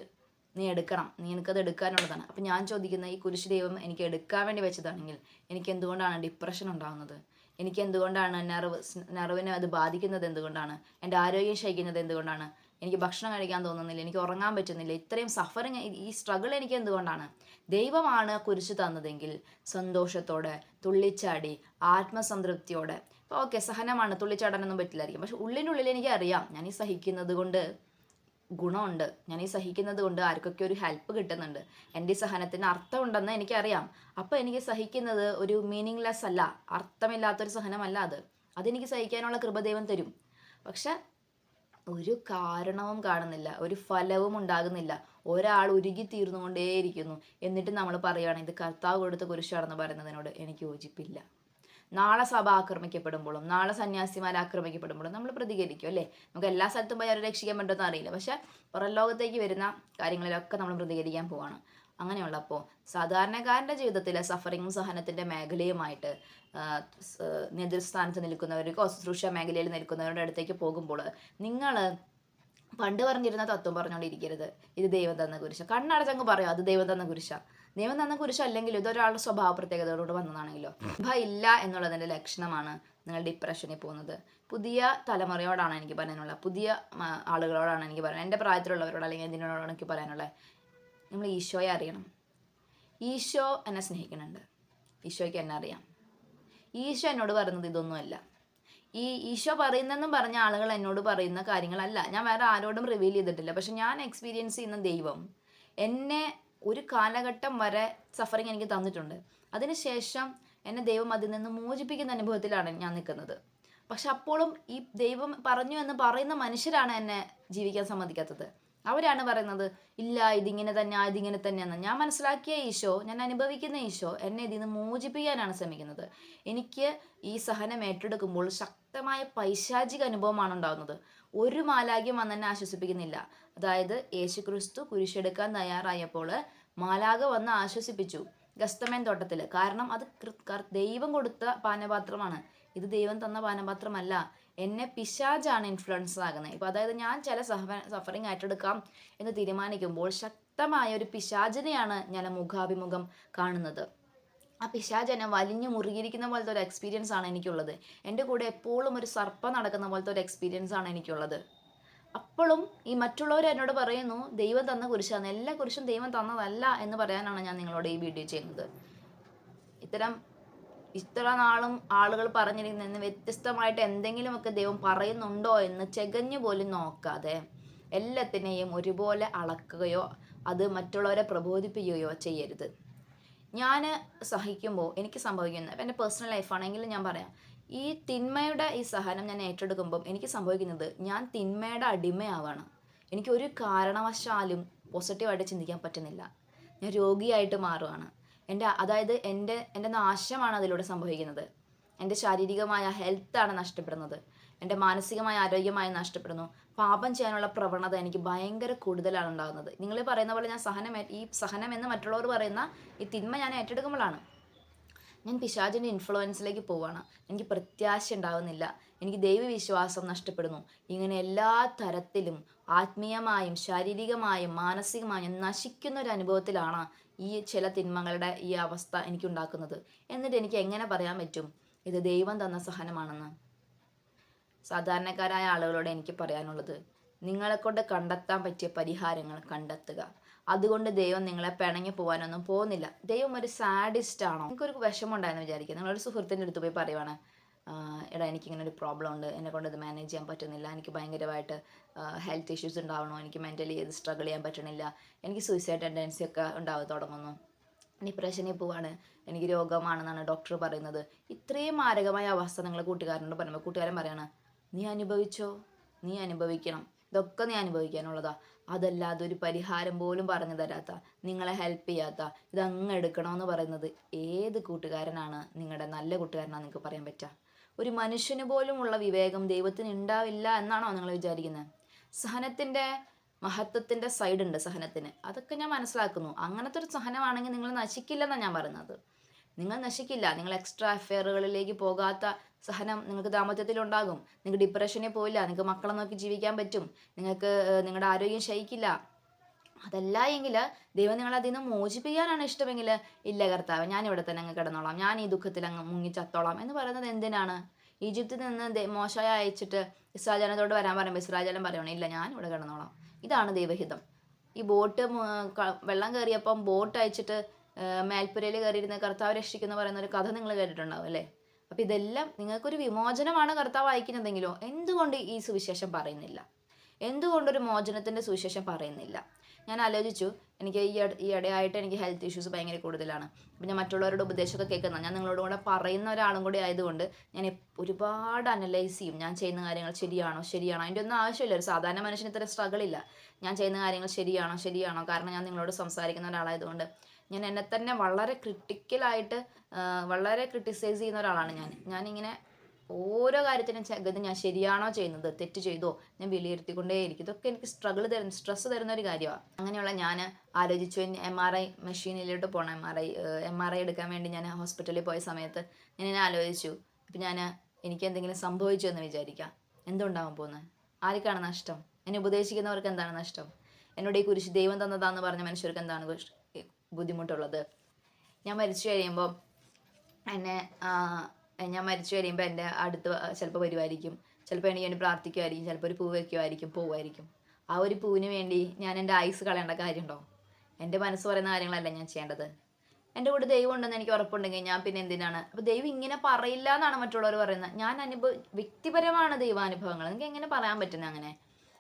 നീ എടുക്കണം. നീ എനിക്കത് എടുക്കാനുള്ളതാണ്. അപ്പം ഞാൻ ചോദിക്കുന്ന ഈ കുരിശ് ദൈവം എനിക്ക് എടുക്കാൻ വേണ്ടി വെച്ചതാണെങ്കിൽ എനിക്ക് എന്തുകൊണ്ടാണ് ഡിപ്രഷൻ ഉണ്ടാകുന്നത് എനിക്ക് എന്തുകൊണ്ടാണ് നെർവ് നെർവിനെ അത് ബാധിക്കുന്നത് എന്തുകൊണ്ടാണ്? എന്റെ ആരോഗ്യം ക്ഷയിക്കുന്നത് എന്തുകൊണ്ടാണ്? എനിക്ക് ഭക്ഷണം കഴിക്കാൻ തോന്നുന്നില്ല എനിക്ക് ഉറങ്ങാൻ പറ്റുന്നില്ല ഇത്രയും സഫറിങ് ഈ സ്ട്രഗിൾ എനിക്ക് എന്തുകൊണ്ടാണ്? ദൈവമാണ് കുരിശ് തന്നതെങ്കിൽ സന്തോഷത്തോടെ തുള്ളിച്ചാടി ആത്മസംതൃപ്തിയോടെ. ഓക്കെ സഹനമാണ് തുള്ളിച്ചാടാനൊന്നും പറ്റില്ലായിരിക്കും. പക്ഷെ ഉള്ളിനുള്ളിൽ എനിക്ക് അറിയാം ഞാൻ ഈ സഹിക്കുന്നത് കൊണ്ട് ഗുണമുണ്ട്. ഞാൻ ഈ സഹിക്കുന്നത് കൊണ്ട് ആർക്കൊക്കെ ഒരു ഹെൽപ്പ് കിട്ടുന്നുണ്ട്. എന്റെ ഈ സഹനത്തിന് അർത്ഥമുണ്ടെന്ന് എനിക്കറിയാം. അപ്പോൾ എനിക്ക് സഹിക്കുന്നത് ഒരു മീനിങ്ലെസ് അല്ല. അർത്ഥമില്ലാത്തൊരു സഹനമല്ല അത്. അതെനിക്ക് സഹിക്കാനുള്ള കൃപ ദൈവം തരും. പക്ഷെ ഒരു കാരണവും കാണുന്നില്ല. ഒരു ഫലവും ഉണ്ടാകുന്നില്ല. ഒരാൾ ഉരുകി തീർന്നുകൊണ്ടേയിരിക്കുന്നു. എന്നിട്ട് നമ്മൾ പറയുകയാണ് ഇത് കർത്താവ് കൊടുത്ത കുരിശാണെന്ന് പറയുന്നതിനോട് എനിക്ക് യോജിപ്പില്ല. നാളെ സഭ ആക്രമിക്കപ്പെടുമ്പോഴും നാളെ സന്യാസിമാർ ആക്രമിക്കപ്പെടുമ്പോഴും നമ്മൾ പ്രതികരിക്കും അല്ലേ? നമുക്ക് എല്ലാ സ്ഥലത്തും പോയി അവരെ രക്ഷിക്കാൻ പറ്റുമെന്ന് അറിയില്ല. പക്ഷെ പുറം ലോകത്തേക്ക് വരുന്ന കാര്യങ്ങളിലൊക്കെ നമ്മൾ പ്രതികരിക്കാൻ പോവാണ്. അങ്ങനെയുള്ളപ്പോൾ സാധാരണക്കാരന്റെ ജീവിതത്തിലെ സഫറിങ്ങും സഹനത്തിന്റെ മേഖലയുമായിട്ട് നേതൃസ്ഥാനത്ത് നിൽക്കുന്നവർക്കോ ശുശ്രൂഷ മേഖലയിൽ നിൽക്കുന്നവരുടെ അടുത്തേക്ക് പോകുമ്പോൾ നിങ്ങൾ പണ്ട് പറഞ്ഞിരുന്ന തത്വം പറഞ്ഞുകൊണ്ടിരിക്കരുത്. ഇത് ദൈവം തന്ന കുരിശ. കണ്ണടച്ചങ്ങ് പറയോ അത് ദൈവം തന്ന കുരിശ. ദൈവം തന്ന അല്ലെങ്കിൽ ഇതൊരാളുടെ സ്വഭാവ പ്രത്യേകതയോട് വന്നതാണെങ്കിലോ? ഭയം ഇല്ല എന്നുള്ളതിന്റെ ലക്ഷണമാണ് നിങ്ങൾ ഡിപ്രഷനിൽ പോകുന്നത്. പുതിയ തലമുറയോടാണ് എനിക്ക് പറയാനുള്ളത്. പുതിയ ആളുകളോടാണ് എനിക്ക് പറയാനുള്ളത്. എന്റെ പ്രായത്തിലുള്ളവരോട് അല്ലെങ്കിൽ എന്തിനോടാണ് എനിക്ക് പറയാനുള്ളത്? നമ്മൾ ഈശോയെ അറിയണം. ഈശോ എന്നെ സ്നേഹിക്കുന്നുണ്ട്. ഈശോയ്ക്ക് എന്നെ അറിയാം. ഈശോ എന്നോട് പറയുന്നത് ഇതൊന്നുമല്ല. ഈ ഈശോ പറയുന്നെന്നും പറഞ്ഞ ആളുകൾ എന്നോട് പറയുന്ന കാര്യങ്ങളല്ല. ഞാൻ വേറെ ആരോടും റിവീൽ ചെയ്തിട്ടില്ല. പക്ഷെ ഞാൻ എക്സ്പീരിയൻസ് ചെയ്യുന്ന ദൈവം എന്നെ ഒരു കാലഘട്ടം വരെ സഫറിങ് എനിക്ക് തന്നിട്ടുണ്ട്. അതിനുശേഷം എന്നെ ദൈവം അതിൽ നിന്ന് മോചിപ്പിക്കുന്ന അനുഭവത്തിലാണ് ഞാൻ നിൽക്കുന്നത്. പക്ഷെ അപ്പോഴും ഈ ദൈവം പറഞ്ഞു എന്ന് പറയുന്ന മനുഷ്യരാണ് എന്നെ ജീവിക്കാൻ സമ്മതിക്കാത്തത്. അവരാണ് പറയുന്നത് ഇല്ല ഇതിങ്ങനെ തന്നെ ഇതിങ്ങനെ തന്നെയെന്ന്. ഞാൻ മനസ്സിലാക്കിയ ഈശോ ഞാൻ അനുഭവിക്കുന്ന ഈശോ എന്നെ ഇതിൽ നിന്ന് മോചിപ്പിക്കാനാണ് ശ്രമിക്കുന്നത്. എനിക്ക് ഈ സഹനം ഏറ്റെടുക്കുമ്പോൾ ശക്തമായ പൈശാചിക അനുഭവമാണ് ഉണ്ടാകുന്നത്. ഒരു മാലാഗ്യം വന്ന് ആശ്വസിപ്പിക്കുന്നില്ല. അതായത് യേശു ക്രിസ്തു കുരിശെടുക്കാൻ തയ്യാറായപ്പോൾ മാലാഖ വന്ന് ആശ്വസിപ്പിച്ചു ഗസ്തമേൻ തോട്ടത്തിൽ. കാരണം അത് ദൈവം കൊടുത്ത പാനപാത്രമാണ്. ഇത് ദൈവം തന്ന പാനപാത്രമല്ല. എന്നെ പിശാജാണ് ഇൻഫ്ലുവൻസ് ആകുന്നത്. ഇപ്പോൾ അതായത് ഞാൻ ചില സഹ സഫറിങ് ഏറ്റെടുക്കാം എന്ന് തീരുമാനിക്കുമ്പോൾ ശക്തമായ ഒരു പിശാചിനെയാണ് ഞാൻ മുഖാഭിമുഖം കാണുന്നത്. ആ പിശാചനെ വലിഞ്ഞു മുറുകിയിരിക്കുന്ന പോലത്തെ ഒരു എക്സ്പീരിയൻസ് ആണ് എനിക്കുള്ളത്. എന്റെ കൂടെ എപ്പോഴും ഒരു സർപ്പം നടക്കുന്ന പോലത്തെ ഒരു എക്സ്പീരിയൻസ് ആണ് എനിക്കുള്ളത്. അപ്പോഴും ഈ മറ്റുള്ളവർ എന്നോട് പറയുന്നു ദൈവം തന്ന കുരിശാണ് എല്ലാ കുരിശും ദൈവം തന്നതല്ല എന്ന് പറയാനാണ് ഞാൻ നിങ്ങളോട് ഈ വീഡിയോ ചെയ്യുന്നത്. ഇത്തരം ഇത്ര നാളും ആളുകൾ പറഞ്ഞിരിക്കുന്ന വ്യത്യസ്തമായിട്ട് എന്തെങ്കിലുമൊക്കെ ദൈവം പറയുന്നുണ്ടോ എന്ന് ചെകഞ്ഞു പോലും നോക്കാതെ എല്ലാത്തിനെയും ഒരുപോലെ അളക്കുകയോ അത് മറ്റുള്ളവരെ പ്രബോധിപ്പിക്കുകയോ ചെയ്യരുത്. ഞാൻ സഹിക്കുമ്പോൾ എനിക്ക് സംഭവിക്കുന്നത് എന്റെ പേഴ്സണൽ ലൈഫാണെങ്കിലും ഞാൻ പറയാം. ഈ തിന്മയുടെ ഈ സഹനം ഞാൻ ഏറ്റെടുക്കുമ്പം എനിക്ക് സംഭവിക്കുന്നത് ഞാൻ തിന്മയുടെ അടിമയാവാണ്. എനിക്ക് ഒരു കാരണവശാലും പോസിറ്റീവായിട്ട് ചിന്തിക്കാൻ പറ്റുന്നില്ല. ഞാൻ രോഗിയായിട്ട് മാറുകയാണ് എന്റെ അതായത് എന്റെ എന്റെ നാശമാണ് അതിലൂടെ സംഭവിക്കുന്നത്. എന്റെ ശാരീരികമായ ഹെൽത്താണ് നഷ്ടപ്പെടുന്നത്. എന്റെ മാനസികമായ ആരോഗ്യമായി നഷ്ടപ്പെടുന്നു. പാപം ചെയ്യാനുള്ള പ്രവണത എനിക്ക് ഭയങ്കര കൂടുതലാണ് ഉണ്ടാകുന്നത്. നിങ്ങൾ പറയുന്ന പോലെ ഞാൻ സഹനം ഈ സഹനം എന്ന് മറ്റുള്ളവർ പറയുന്ന ഈ തിന്മ ഞാൻ ഏറ്റെടുക്കുമ്പോഴാണ്. ഞാൻ പിശാചിന്റെ ഇൻഫ്ലുവൻസിലേക്ക് പോവാണ്. എനിക്ക് പ്രത്യാശ ഉണ്ടാകുന്നില്ല എനിക്ക് ദൈവവിശ്വാസം നഷ്ടപ്പെടുന്നു. ഇങ്ങനെ എല്ലാ തരത്തിലും ആത്മീയമായും ശാരീരികമായും മാനസികമായും നശിക്കുന്ന ഒരു അനുഭവത്തിലാണ് ഈ ചില തിന്മകളുടെ ഈ അവസ്ഥ എനിക്കുണ്ടാക്കുന്നത്. എന്നിട്ട് എനിക്ക് എങ്ങനെ പറയാൻ പറ്റും? ഇത് ദൈവം തന്ന സഹനമാണെന്ന്. സാധാരണക്കാരായ ആളുകളോട് എനിക്ക് പറയാനുള്ളത് നിങ്ങളെ കൊണ്ട് കണ്ടെത്താൻ പറ്റിയ പരിഹാരങ്ങൾ കണ്ടെത്തുക. അതുകൊണ്ട് ദൈവം നിങ്ങളെ പിണങ്ങി പോകാനൊന്നും പോകുന്നില്ല. ദൈവം ഒരു സാഡിസ്റ്റ് ആണോ? എനിക്കൊരു വിഷമം ഉണ്ടായെന്ന് വിചാരിക്കുക. നിങ്ങളൊരു സുഹൃത്തിന്റെ അടുത്ത് പോയി പറയുവാണ് "ആഹ് എടാ എനിക്കിങ്ങനെ ഒരു പ്രോബ്ലം ഉണ്ട് എന്നെ കൊണ്ട് ഇത് മാനേജ് ചെയ്യാൻ പറ്റുന്നില്ല. എനിക്ക് ഭയങ്കരമായിട്ട് ഹെൽത്ത് ഇഷ്യൂസ് ഉണ്ടാവണോ? എനിക്ക് മെന്റലി ഇത് സ്ട്രഗിൾ ചെയ്യാൻ പറ്റണില്ല. എനിക്ക് സൂയിസൈഡ് ടെൻഡൻസി ഒക്കെ ഉണ്ടാവാൻ തുടങ്ങുന്നു. ഡിപ്രഷനിൽ പോവാണ്. എനിക്ക് രോഗമാണെന്നാണ് ഡോക്ടർ പറയുന്നത്. ഇത്രയും മാരകമായ അവസ്ഥ നിങ്ങൾ കൂട്ടുകാരനോട് പറയുമ്പോൾ കൂട്ടുകാരൻ പറയാണ് നീ അനുഭവിച്ചോ? നീ അനുഭവിക്കണം. ഇതൊക്കെ നീ അനുഭവിക്കാനുള്ളതാ. അതല്ലാതെ ഒരു പരിഹാരം പോലും പറഞ്ഞു തരാത്ത നിങ്ങളെ ഹെൽപ്പ് ചെയ്യാത്ത ഇതങ്ങ് എടുക്കണമെന്ന് പറയുന്നത് ഏത് കൂട്ടുകാരനാണ്? നിങ്ങളുടെ നല്ല കൂട്ടുകാരനാണെന്ന് നിങ്ങൾക്ക് പറയാൻ പറ്റുക ഒരു മനുഷ്യന് പോലുമുള്ള വിവേകം ദൈവത്തിന് ഉണ്ടാവില്ല എന്നാണോ നിങ്ങൾ വിചാരിക്കുന്നത് സഹനത്തിന്റെ മഹത്വത്തിന്റെ സൈഡ് ഉണ്ട് സഹനത്തിന്. അതൊക്കെ ഞാൻ മനസ്സിലാക്കുന്നു. അങ്ങനത്തെ ഒരു സഹനമാണെങ്കിൽ നിങ്ങൾ നശിക്കില്ലെന്നാണ് ഞാൻ പറയുന്നത്. നിങ്ങൾ നശിക്കില്ല. നിങ്ങൾ എക്സ്ട്രാ അഫെയറുകളിലേക്ക് പോകാത്ത സഹനം നിങ്ങൾക്ക് ദാമ്പത്യത്തിലുണ്ടാകും നിങ്ങൾക്ക് ഡിപ്രഷനിൽ പോയില്ല. നിങ്ങൾക്ക് മക്കളെ നോക്കി ജീവിക്കാൻ പറ്റും. നിങ്ങൾക്ക് നിങ്ങളുടെ ആരോഗ്യം ക്ഷയിക്കില്ല അതല്ല എങ്കിൽ ദൈവം നിങ്ങളെ അതിൽ നിന്ന് മോചിപ്പിക്കാനാണ് ഇഷ്ടമെങ്കിൽ ഇല്ല കർത്താവ് ഞാൻ ഇവിടെ തന്നെ അങ്ങ് കിടന്നോളാം. ഞാൻ ഈ ദുഃഖത്തിൽ അങ്ങ് മുങ്ങി ചത്തോളാം എന്ന് പറയുന്നത് എന്തിനാണ്? ഈജിപ്തിൽ നിന്ന് മോശമായി അയച്ചിട്ട് ഇസ്രാജനത്തോട് വരാൻ പറയുമ്പോൾ ഇസ്രാജനം പറയണം ഇല്ല ഞാൻ ഇവിടെ കിടന്നോളാം. ഇതാണ് ദൈവഹിതം. ഈ ബോട്ട് വെള്ളം കയറിയപ്പം ബോട്ട് അയച്ചിട്ട് മേൽപ്പുരയിൽ കയറിയിരുന്ന കർത്താവ് രക്ഷിക്കുന്ന പറയുന്ന ഒരു കഥ നിങ്ങൾ കേട്ടിട്ടുണ്ടാവും അല്ലേ? അപ്പം ഇതെല്ലാം നിങ്ങൾക്കൊരു വിമോചനമാണ് കർത്താവ് അയക്കുന്നതെങ്കിലോ? എന്തുകൊണ്ട് ഈ സുവിശേഷം പറയുന്നില്ല? എന്തുകൊണ്ടൊരു മോചനത്തിന്റെ സുവിശേഷം പറയുന്നില്ല? ഞാൻ ആലോചിച്ചു എനിക്ക് ഈ ഈ ഇടയായിട്ട് എനിക്ക് ഹെൽത്ത് ഇഷ്യൂസ് ഭയങ്കര കൂടുതലാണ്. അപ്പം ഞാൻ മറ്റുള്ളവരുടെ ഉപദേശമൊക്കെ കേൾക്കുന്ന ഞാൻ നിങ്ങളോട് കൂടെ പറയുന്ന ഒരാളും കൂടി ആയതുകൊണ്ട് ഞാൻ ഒരുപാട് അനലൈസ് ചെയ്യും. ഞാൻ ചെയ്യുന്ന കാര്യങ്ങൾ ശരിയാണോ ശരിയാണോ? അതിന്റെ ഒന്നും ആവശ്യമില്ല. ഒരു സാധാരണ മനുഷ്യന് ഇത്ര സ്ട്രഗിൾ ഇല്ല. ഞാൻ ചെയ്യുന്ന കാര്യങ്ങൾ ശരിയാണോ ശരിയാണോ? കാരണം ഞാൻ നിങ്ങളോട് സംസാരിക്കുന്ന ഒരാളായതുകൊണ്ട് ഞാൻ എന്നെ തന്നെ വളരെ ക്രിട്ടിക്കലായിട്ട് വളരെ ക്രിട്ടിസൈസ് ചെയ്യുന്ന ഒരാളാണ് ഞാൻ. ഞാനിങ്ങനെ ഓരോ കാര്യത്തിനും ഇത് ഞാൻ ശരിയാണോ ചെയ്യുന്നത്? തെറ്റ് ചെയ്തോ? ഞാൻ വിലയിരുത്തിക്കൊണ്ടേയിരിക്കും. ഇതൊക്കെ എനിക്ക് സ്ട്രഗിൾ തരുന്ന സ്ട്രെസ് തരുന്ന ഒരു കാര്യമാണ് അങ്ങനെയുള്ള ഞാൻ ആലോചിച്ചു. എം ആർ ഐ മെഷീനിലോട്ട് പോകണം M R I M R I എടുക്കാൻ വേണ്ടി ഞാൻ ഹോസ്പിറ്റലിൽ പോയ സമയത്ത് ഞാൻ ഇങ്ങനെ ആലോചിച്ചു. ഇപ്പം ഞാൻ എനിക്ക് എന്തെങ്കിലും സംഭവിച്ചു എന്ന് വിചാരിക്കാം. എന്തുണ്ടാവാൻ പോകുന്നത് ആർക്കാണ് നഷ്ടം? എന്നെ ഉപദേശിക്കുന്നവർക്ക് എന്താണ് നഷ്ടം? എന്നോട് ഈ കുരിശ് ദൈവം തന്നതാന്ന് പറഞ്ഞ മനുഷ്യർക്ക് എന്താണ് ബുദ്ധിമുട്ടുള്ളത്? ഞാൻ മരിച്ചു കഴിയുമ്പോൾ എന്നെ ഞാൻ മരിച്ചു കഴിയുമ്പോൾ എന്റെ അടുത്ത് ചിലപ്പോൾ വരുമായിരിക്കും ചിലപ്പോൾ എനിക്ക് വേണ്ടി പ്രാർത്ഥിക്കുമായിരിക്കും ചിലപ്പോൾ ഒരു പൂ വയ്ക്കുമായിരിക്കും പോവുമായിരിക്കും ആ ഒരു പൂവിന് വേണ്ടി ഞാൻ എന്റെ ആയുസ് കളയേണ്ട കാര്യമുണ്ടോ? എന്റെ മനസ്സ് പറയുന്ന കാര്യങ്ങളല്ല ഞാൻ ചെയ്യേണ്ടത്. എന്റെ കൂടെ ദൈവം ഉണ്ടെന്ന് എനിക്ക് ഉറപ്പുണ്ടെങ്കിൽ ഞാൻ പിന്നെ എന്തിനാണ്? അപ്പോൾ ദൈവം ഇങ്ങനെ പറയില്ല എന്നാണ് മറ്റുള്ളവർ പറയുന്നത്. ഞാൻ അനുഭവ വ്യക്തിപരമാണ് ദൈവാനുഭവങ്ങൾ. നിങ്ങൾക്ക് എങ്ങനെ പറയാൻ പറ്റുന്നത് അങ്ങനെ?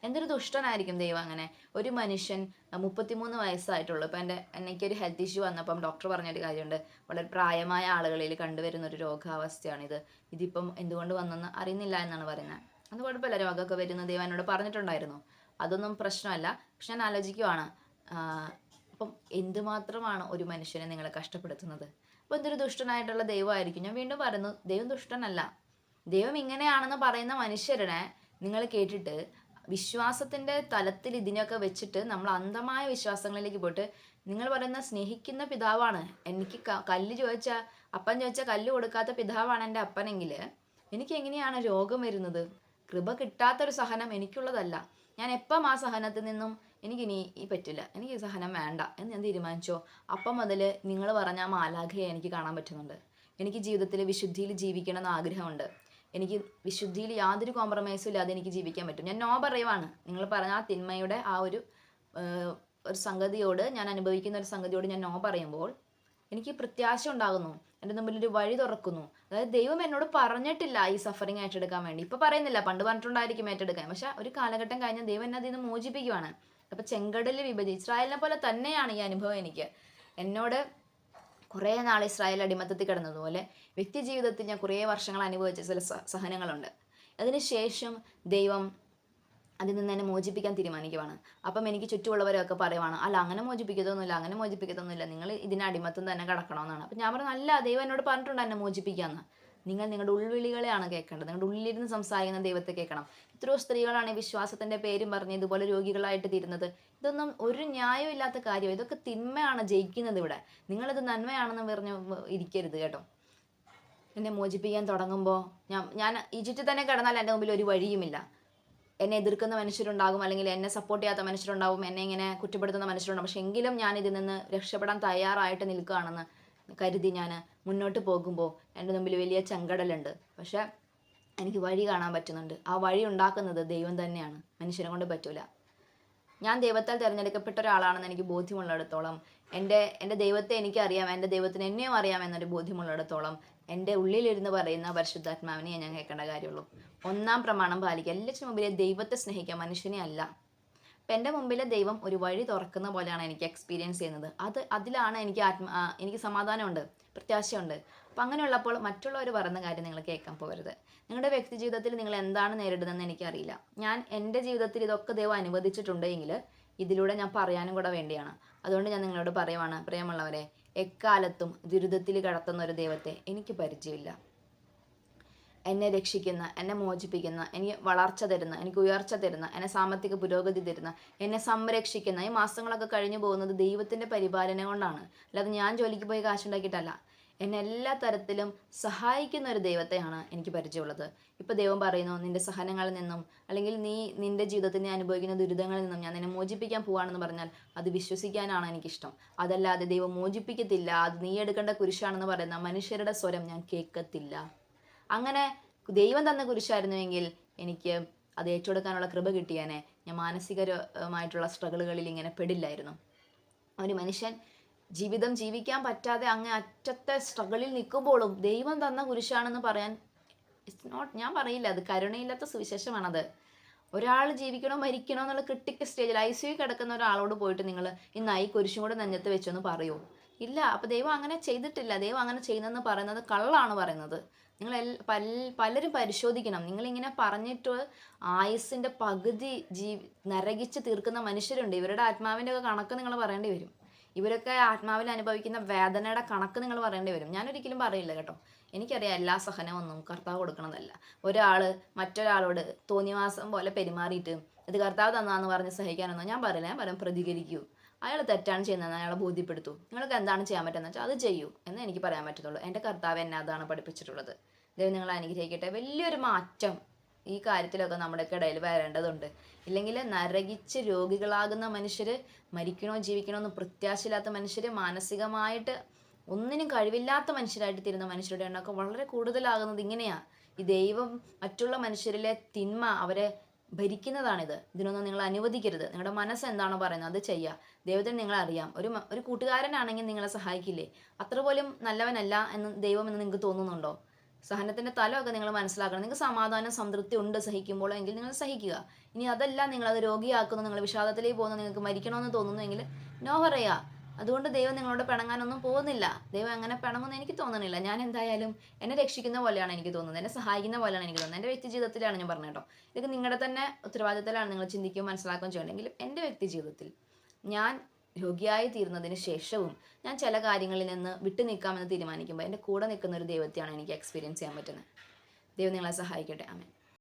എന്തൊരു ദുഷ്ടനായിരിക്കും ദൈവം അങ്ങനെ? ഒരു മനുഷ്യൻ മുപ്പത്തിമൂന്ന് വയസ്സായിട്ടുള്ളൂ. ഇപ്പം എന്റെ എനിക്കൊരു ഹെൽത്ത് ഇഷ്യൂ വന്നപ്പം ഡോക്ടർ പറഞ്ഞൊരു കാര്യമുണ്ട്. വളരെ പ്രായമായ ആളുകളിൽ കണ്ടുവരുന്ന ഒരു രോഗാവസ്ഥയാണിത്. ഇതിപ്പം എന്തുകൊണ്ട് വന്നെന്ന് അറിയുന്നില്ല എന്നാണ് പറയുന്നത്. അത് കുഴപ്പമില്ല രോഗമൊക്കെ വരുന്ന ദൈവം എന്നോട് പറഞ്ഞിട്ടുണ്ടായിരുന്നു. അതൊന്നും പ്രശ്നമല്ല. പക്ഷെ ഞാൻ ആലോചിക്കുവാണ്. അപ്പം എന്തുമാത്രമാണ് ഒരു മനുഷ്യനെ നിങ്ങളെ കഷ്ടപ്പെടുത്തുന്നത്? അപ്പോൾ എന്തൊരു ദുഷ്ടനായിട്ടുള്ള ദൈവമായിരിക്കും. ഞാൻ വീണ്ടും പറയുന്നു ദൈവം ദുഷ്ടനല്ല. ദൈവം ഇങ്ങനെയാണെന്ന് പറയുന്ന മനുഷ്യരുടെ നിങ്ങൾ കേട്ടിട്ട് വിശ്വാസത്തിന്റെ തലത്തിൽ ഇതിനെയൊക്കെ വെച്ചിട്ട് നമ്മൾ അന്ധമായ വിശ്വാസങ്ങളിലേക്ക് പോയിട്ട് നിങ്ങൾ പറയുന്ന സ്നേഹിക്കുന്ന പിതാവാണ്. എനിക്ക് കല്ല് ചോദിച്ചാൽ അപ്പൻ ചോദിച്ചാൽ കല്ല് കൊടുക്കാത്ത പിതാവാണ് എന്റെ അപ്പനെങ്കിൽ എനിക്ക് എങ്ങനെയാണ് രോഗം വരുന്നത്? കൃപ കിട്ടാത്തൊരു സഹനം എനിക്കുള്ളതല്ല. ഞാൻ എപ്പം ആ സഹനത്തിൽ നിന്നും എനിക്കിനി ഈ പറ്റില്ല. എനിക്ക് ഈ സഹനം വേണ്ട എന്ന് ഞാൻ തീരുമാനിച്ചോ? അപ്പം മുതൽ നിങ്ങൾ പറഞ്ഞ മാലാഖയെ എനിക്ക് കാണാൻ പറ്റുന്നുണ്ട്. എനിക്ക് ജീവിതത്തിൽ വിശുദ്ധിയിൽ ജീവിക്കണം എന്ന് ആഗ്രഹമുണ്ട്. എനിക്ക് വിശുദ്ധിയിൽ യാതൊരു കോംപ്രമൈസും ഇല്ലാതെ എനിക്ക് ജീവിക്കാൻ പറ്റും. ഞാൻ നോ പറയുവാണ്. നിങ്ങൾ പറഞ്ഞ ആ തിന്മയുടെ ആ ഒരു ഒരു സംഗതിയോട് ഞാൻ അനുഭവിക്കുന്ന ഒരു സംഗതിയോട് ഞാൻ നോ പറയുമ്പോൾ എനിക്ക് പ്രത്യാശ ഉണ്ടാകുന്നു. എന്റെ മുമ്പിൽ ഒരു വഴി തുറക്കുന്നു. അതായത് ദൈവം എന്നോട് പറഞ്ഞിട്ടില്ല ഈ സഫറിങ് ഏറ്റെടുക്കാൻ വേണ്ടി. ഇപ്പം പറയുന്നില്ല പണ്ട് പറഞ്ഞിട്ടുണ്ടായിരിക്കും ഏറ്റെടുക്കാൻ. പക്ഷെ ഒരു കാലഘട്ടം കഴിഞ്ഞ ദൈവം എന്നെ അതിൽ നിന്ന് മോചിപ്പിക്കുവാണ്. അപ്പം ചെങ്കടലിൽ വിഭജിച്ച് ഇസ്രായേലിനെ പോലെ തന്നെയാണ് ഈ അനുഭവം എനിക്ക്. എന്നോട് കുറേ നാൾ ഇസ്രായേൽ അടിമത്തത്തിൽ കിടന്നതുപോലെ വ്യക്തി ജീവിതത്തിൽ ഞാൻ കുറേ വർഷങ്ങൾ അനുഭവിച്ച ചില സഹനങ്ങളുണ്ട്. അതിനുശേഷം ദൈവം അതിൽ നിന്ന് എന്നെ മോചിപ്പിക്കാൻ തീരുമാനിക്കുവാണ്. അപ്പം എനിക്ക് ചുറ്റുമുള്ളവരൊക്കെ പറയുവാണ് അല്ല അങ്ങനെ മോചിപ്പിക്കത്തൊന്നുമില്ല അങ്ങനെ മോചിപ്പിക്കത്തൊന്നുമില്ല. നിങ്ങൾ ഇതിന് അടിമത്തം തന്നെ കിടക്കണമെന്നാണ്. അപ്പം ഞാൻ പറഞ്ഞു അല്ല ദൈവം എന്നോട് പറഞ്ഞിട്ടുണ്ട് എന്നെ മോചിപ്പിക്കാമെന്ന് നിങ്ങൾ നിങ്ങളുടെ ഉൾവിളികളെയാണ് കേൾക്കേണ്ടത്. നിങ്ങളുടെ ഉള്ളിലിരുന്ന് സംസാരിക്കുന്ന ദൈവത്തെ കേൾക്കണം. എത്രയോ സ്ത്രീകളാണ് വിശ്വാസത്തിന്റെ പേരും പറഞ്ഞ് ഇതുപോലെ രോഗികളായിട്ട് തീരുന്നത്. ഇതൊന്നും ഒരു ന്യായവും ഇല്ലാത്ത കാര്യം ഇതൊക്കെ തിന്മയാണ് ജയിക്കുന്നത് ഇവിടെ. നിങ്ങളിത് നന്മയാണെന്ന് പറഞ്ഞ് ഇരിക്കരുത് കേട്ടോ. എന്നെ മോചിപ്പിക്കാൻ തുടങ്ങുമ്പോൾ ഞാൻ ഞാൻ ഈജിപ്തിൽ തന്നെ കിടന്നാൽ എന്റെ മുമ്പിൽ ഒരു വഴിയുമില്ല. എന്നെ എതിർക്കുന്ന മനുഷ്യരുണ്ടാകും അല്ലെങ്കിൽ എന്നെ സപ്പോർട്ട് ചെയ്യാത്ത മനുഷ്യരുണ്ടാവും എന്നെ ഇങ്ങനെ കുറ്റപ്പെടുത്തുന്ന മനുഷ്യരുണ്ടാകും പക്ഷെ എങ്കിലും ഞാൻ ഇതിൽ നിന്ന് രക്ഷപ്പെടാൻ തയ്യാറായിട്ട് നിൽക്കുകയാണെന്ന് കരുതി ഞാൻ മുന്നോട്ട് പോകുമ്പോൾ എന്റെ മുമ്പിൽ വലിയ ചങ്കടലുണ്ട്. പക്ഷേ എനിക്ക് വഴി കാണാൻ പറ്റുന്നുണ്ട്. ആ വഴി ഉണ്ടാക്കുന്നത് ദൈവം തന്നെയാണ്. മനുഷ്യനെ കൊണ്ട് പറ്റൂല. ഞാൻ ദൈവത്താൽ തിരഞ്ഞെടുക്കപ്പെട്ട ഒരാളാണെന്ന് എനിക്ക് ബോധ്യമുള്ളിടത്തോളം എന്റെ എന്റെ ദൈവത്തെ എനിക്കറിയാം എന്റെ ദൈവത്തിന് എന്നെയും അറിയാം എന്നൊരു ബോധ്യമുള്ളിടത്തോളം എന്റെ ഉള്ളിലിരുന്ന് പറയുന്ന പരിശുദ്ധാത്മാവിനെ ഞാൻ കേൾക്കേണ്ട കാര്യമുള്ളൂ. ഒന്നാം പ്രമാണം പാലിക്കുക. എല്ലാറ്റിനും മുമ്പിലെ ദൈവത്തെ സ്നേഹിക്കുക മനുഷ്യനെ അല്ല. അപ്പം എന്റെ മുമ്പിലെ ദൈവം ഒരു വഴി തുറക്കുന്ന പോലെയാണ് എനിക്ക് എക്സ്പീരിയൻസ് ചെയ്യുന്നത്. അത് അതിലാണ് എനിക്ക് ആത്മ എനിക്ക് സമാധാനമുണ്ട് പ്രത്യാശയുണ്ട്. അപ്പം അങ്ങനെയുള്ളപ്പോൾ മറ്റുള്ളവർ പറയുന്ന കാര്യം നിങ്ങൾ കേൾക്കാൻ പോകരുത്. നിങ്ങളുടെ വ്യക്തി ജീവിതത്തിൽ നിങ്ങൾ എന്താണ് നേരിടുന്നതെന്ന് എനിക്കറിയില്ല. ഞാൻ എന്റെ ജീവിതത്തിൽ ഇതൊക്കെ ദൈവം അനുവദിച്ചിട്ടുണ്ടെങ്കിൽ ഇതിലൂടെ ഞാൻ പറയാനും കൂടെ വേണ്ടിയാണ്. അതുകൊണ്ട് ഞാൻ നിങ്ങളോട് പറയുവാണ് പ്രിയമുള്ളവരെ എക്കാലത്തും ദുരിതത്തിൽ കടത്തുന്ന ഒരു ദൈവത്തെ എനിക്ക് പരിചയമില്ല. എന്നെ രക്ഷിക്കുന്ന എന്നെ മോചിപ്പിക്കുന്ന എനിക്ക് വളർച്ച തരുന്ന എനിക്ക് ഉയർച്ച തരുന്ന എന്നെ സാമ്പത്തിക പുരോഗതി തരുന്ന എന്നെ സംരക്ഷിക്കുന്ന ഈ മാസങ്ങളൊക്കെ കഴിഞ്ഞു പോകുന്നത് ദൈവത്തിന്റെ പരിപാലന കൊണ്ടാണ്. അല്ലാതെ ഞാൻ ജോലിക്ക് പോയി കാശുണ്ടാക്കിയിട്ടല്ല. എന്നെ എല്ലാ തരത്തിലും സഹായിക്കുന്ന ഒരു ദൈവത്തെയാണ് എനിക്ക് പരിചയമുള്ളത്. ഇപ്പോൾ ദൈവം പറയുന്നു നിന്റെ സഹനങ്ങളിൽ നിന്നും അല്ലെങ്കിൽ നീ നിന്റെ ജീവിതത്തിൽ നീ അനുഭവിക്കുന്ന ദുരിതങ്ങളിൽ നിന്നും ഞാൻ നിന്നെ മോചിപ്പിക്കാൻ പോവാണെന്ന് പറഞ്ഞാൽ അത് വിശ്വസിക്കാനാണ് എനിക്കിഷ്ടം. അതല്ലാതെ ദൈവം മോചിപ്പിക്കത്തില്ല. അത് നീ എടുക്കേണ്ട കുരിശാണെന്ന് പറയുന്ന മനുഷ്യരുടെ സ്വരം ഞാൻ കേൾക്കത്തില്ല. അങ്ങനെ ദൈവം തന്ന കുരിശായിരുന്നുവെങ്കിൽ എനിക്ക് അത് ഏറ്റെടുക്കാനുള്ള കൃപ കിട്ടിയാനെ. ഞാൻ മാനസികമായിട്ടുള്ള സ്ട്രഗിളുകളിൽ ഇങ്ങനെ പെടില്ലായിരുന്നു. ഒരു മനുഷ്യൻ ജീവിതം ജീവിക്കാൻ പറ്റാതെ അങ്ങ് അറ്റത്തെ സ്ട്രഗിളിൽ നിൽക്കുമ്പോഴും ദൈവം തന്ന കുരിശാണെന്ന് പറയാൻ ഇറ്റ്സ് നോട്ട് ഞാൻ പറയില്ല. അത് കരുണയില്ലാത്ത സുവിശേഷമാണത്. ഒരാൾ ജീവിക്കണോ മരിക്കണോ എന്നുള്ള ക്രിട്ടിക്കൽ സ്റ്റേജിൽ ഐ സി യു കിടക്കുന്ന ഒരാളോട് പോയിട്ട് നിങ്ങൾ ഇന്ന് ഐ കുരിശും കൂടെ നെഞ്ഞത്ത് വെച്ചൊന്ന് പറയൂ. ഇല്ല അപ്പോൾ ദൈവം അങ്ങനെ ചെയ്തിട്ടില്ല. ദൈവം അങ്ങനെ ചെയ്യുന്നതെന്ന് പറയുന്നത് കള്ളാണ് പറയുന്നത്. നിങ്ങൾ പൽ പലരും പരിശോധിക്കണം. നിങ്ങളിങ്ങനെ പറഞ്ഞിട്ട് ആയുസിന്റെ പകുതി ജീ നരകിച്ച് തീർക്കുന്ന മനുഷ്യരുണ്ട്. ഇവരുടെ ആത്മാവിന്റെ ഒക്കെ കണക്ക് നിങ്ങൾ പറയേണ്ടി വരും. ഇവരൊക്കെ ആത്മാവിൽ അനുഭവിക്കുന്ന വേദനയുടെ കണക്ക് നിങ്ങൾ പറയേണ്ടി വരും. ഞാനൊരിക്കലും പറയില്ല കേട്ടോ. എനിക്കറിയാം എല്ലാ സഹനമൊന്നും കർത്താവ് കൊടുക്കണതല്ല. ഒരാൾ മറ്റൊരാളോട് തോന്നിവാസം പോലെ പെരുമാറിയിട്ട് ഇത് കർത്താവ് തന്നാന്ന് പറഞ്ഞ് സഹിക്കാനൊന്നും ഞാൻ പറയില്ല. ഞാൻ പറയാം പ്രതികരിക്കൂ. അയാൾ തെറ്റാണ് ചെയ്യുന്നതെന്ന് അയാളെ ബോധ്യപ്പെടുത്തൂ. നിങ്ങൾക്ക് എന്താണ് ചെയ്യാൻ പറ്റുന്നത് വെച്ചാൽ അത് ചെയ്യൂ എന്ന് എനിക്ക് പറയാൻ പറ്റത്തുള്ളൂ. എന്റെ കർത്താവ് എന്നെ അതാണ് പഠിപ്പിച്ചിട്ടുള്ളത്. ദൈവം നിങ്ങളെ അനുഗ്രഹിക്കട്ടെ. വലിയൊരു മാറ്റം ഈ കാര്യത്തിലൊക്കെ നമ്മുടെ ഇടയിൽ വരേണ്ടതുണ്ട്. ഇല്ലെങ്കിൽ നരകിച്ച് രോഗികളാകുന്ന മനുഷ്യർ മരിക്കണോ ജീവിക്കണോ എന്ന് പ്രത്യാശയില്ലാത്ത മനുഷ്യർ മാനസികമായിട്ട് ഒന്നിനും കഴിവില്ലാത്ത മനുഷ്യരായിട്ട് തീരുന്ന മനുഷ്യരുടെ എണ്ണമൊക്കെ വളരെ കൂടുതലാകുന്നത് ഇങ്ങനെയാണ് ഈ ദൈവം മറ്റുള്ള മനുഷ്യരിലെ തിന്മ അവരെ ഭരിക്കുന്നതാണിത്. ഇതിനൊന്നും നിങ്ങൾ അനുവദിക്കരുത്. നിങ്ങളുടെ മനസ്സ് എന്താണോ പറയുന്നത് അത് ചെയ്യുക ദൈവത്തിന് നിങ്ങളെ അറിയാം. ഒരു ഒരു കൂട്ടുകാരനാണെങ്കിൽ നിങ്ങളെ സഹായിക്കില്ലേ? അത്ര പോലും നല്ലവനല്ല എന്ന് ദൈവം എന്ന് നിങ്ങൾക്ക് തോന്നുന്നുണ്ടോ? സഹനത്തിന്റെ തലമൊക്കെ നിങ്ങൾ മനസ്സിലാക്കണം. നിങ്ങൾക്ക് സമാധാനം സംതൃപ്തി ഉണ്ട് സഹിക്കുമ്പോൾ എങ്കിൽ നിങ്ങൾ സഹിക്കുക. ഇനി അതല്ല നിങ്ങൾ അത് രോഗിയാക്കുന്നു നിങ്ങൾ വിഷാദത്തിലേക്ക് പോകുന്നു നിങ്ങൾക്ക് മരിക്കണമെന്ന് തോന്നുന്നുവെങ്കിൽ നോ പറയുക അതുകൊണ്ട് ദൈവം നിങ്ങളോട് പിണങ്ങാനൊന്നും പോകുന്നില്ല. ദൈവം അങ്ങനെ പിണങ്ങുമെന്ന് എനിക്ക് തോന്നുന്നില്ല ഞാൻ എന്തായാലും എന്നെ രക്ഷിക്കുന്ന പോലെയാണ് എനിക്ക് തോന്നുന്നത്. എന്നെ സഹായിക്കുന്ന പോലെയാണ് എനിക്ക് തോന്നുന്നത്. എന്റെ വ്യക്തി ജീവിതത്തിലാണ് ഞാൻ പറഞ്ഞത് കേട്ടോ. ഇതൊക്കെ നിങ്ങളുടെ തന്നെ ഉത്തരവാദിത്തത്തിലാണ് നിങ്ങൾ ചിന്തിക്കുകയും മനസ്സിലാക്കുകയും ചെയ്യണമെങ്കിലും എന്റെ വ്യക്തി ജീവിതത്തിൽ ഞാൻ രോഗിയായി തീർന്നതിന് ശേഷവും ഞാൻ ചില കാര്യങ്ങളിൽ നിന്ന് വിട്ടു നിൽക്കാമെന്ന് തീരുമാനിക്കുമ്പോൾ എന്റെ കൂടെ നിൽക്കുന്ന ഒരു ദൈവത്തെയാണ് എനിക്ക് എക്സ്പീരിയൻസ് ചെയ്യാൻ പറ്റുന്നത്. ദൈവം നിങ്ങളെ സഹായിക്കട്ടെ. ആമേൻ.